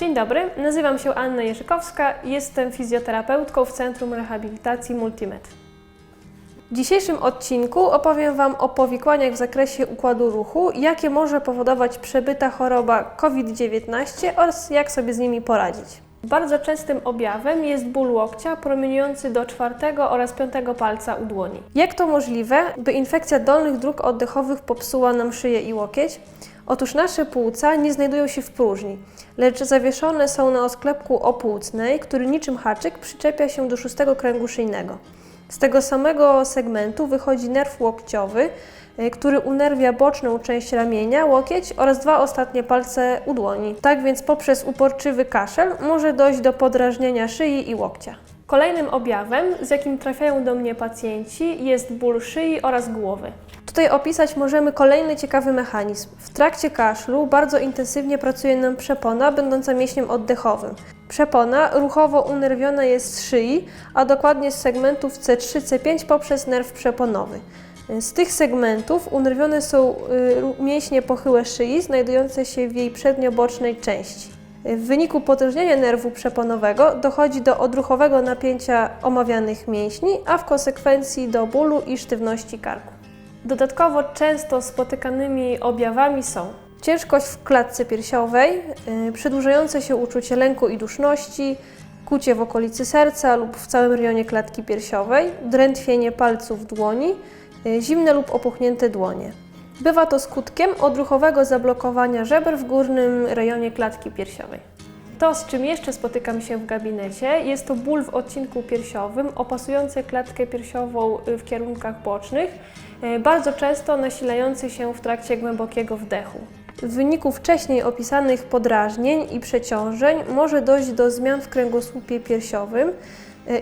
Dzień dobry, nazywam się Anna Jerzykowska, jestem fizjoterapeutką w Centrum Rehabilitacji Multimed. W dzisiejszym odcinku opowiem Wam o powikłaniach w zakresie układu ruchu, jakie może powodować przebyta choroba COVID-19 oraz jak sobie z nimi poradzić. Bardzo częstym objawem jest ból łokcia promieniujący do czwartego oraz piątego palca u dłoni. Jak to możliwe, by infekcja dolnych dróg oddechowych popsuła nam szyję i łokieć? Otóż nasze płuca nie znajdują się w próżni, lecz zawieszone są na osklepku opłucnej, który niczym haczyk przyczepia się do szóstego kręgu szyjnego. Z tego samego segmentu wychodzi nerw łokciowy, y, który unerwia boczną część ramienia, łokieć oraz dwa ostatnie palce u dłoni. Tak więc poprzez uporczywy kaszel może dojść do podrażnienia szyi i łokcia. Kolejnym objawem, z jakim trafiają do mnie pacjenci, jest ból szyi oraz głowy. Tutaj opisać możemy kolejny ciekawy mechanizm. W trakcie kaszlu bardzo intensywnie pracuje nam przepona, będąca mięśniem oddechowym. Przepona ruchowo unerwiona jest z szyi, a dokładnie z segmentów C3, C5 poprzez nerw przeponowy. Z tych segmentów unerwione są y, mięśnie pochyłe szyi, znajdujące się w jej przedniobocznej części. W wyniku potężnienia nerwu przeponowego dochodzi do odruchowego napięcia omawianych mięśni, a w konsekwencji do bólu i sztywności karku. Dodatkowo często spotykanymi objawami są ciężkość w klatce piersiowej, yy, przedłużające się uczucie lęku i duszności, kucie w okolicy serca lub w całym rejonie klatki piersiowej, drętwienie palców dłoni, yy, zimne lub opuchnięte dłonie. Bywa to skutkiem odruchowego zablokowania żeber w górnym rejonie klatki piersiowej. To, z czym jeszcze spotykam się w gabinecie, jest to ból w odcinku piersiowym opasujący klatkę piersiową y, w kierunkach bocznych, y, bardzo często nasilający się w trakcie głębokiego wdechu. W wyniku wcześniej opisanych podrażnień i przeciążeń może dojść do zmian w kręgosłupie piersiowym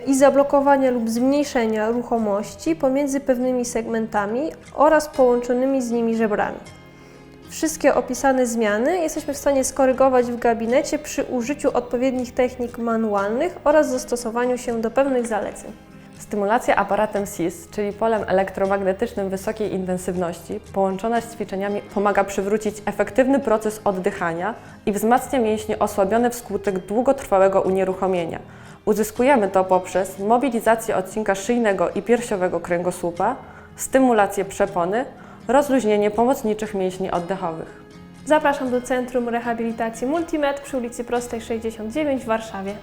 i zablokowania lub zmniejszenia ruchomości pomiędzy pewnymi segmentami oraz połączonymi z nimi żebrami. Wszystkie opisane zmiany jesteśmy w stanie skorygować w gabinecie przy użyciu odpowiednich technik manualnych oraz zastosowaniu się do pewnych zaleceń. Stymulacja aparatem SIS, czyli polem elektromagnetycznym wysokiej intensywności, połączona z ćwiczeniami, pomaga przywrócić efektywny proces oddychania i wzmacnia mięśnie osłabione wskutek długotrwałego unieruchomienia. Uzyskujemy to poprzez mobilizację odcinka szyjnego i piersiowego kręgosłupa, stymulację przepony, rozluźnienie pomocniczych mięśni oddechowych. Zapraszam do Centrum Rehabilitacji Multimed przy ulicy Prostej 69 w Warszawie.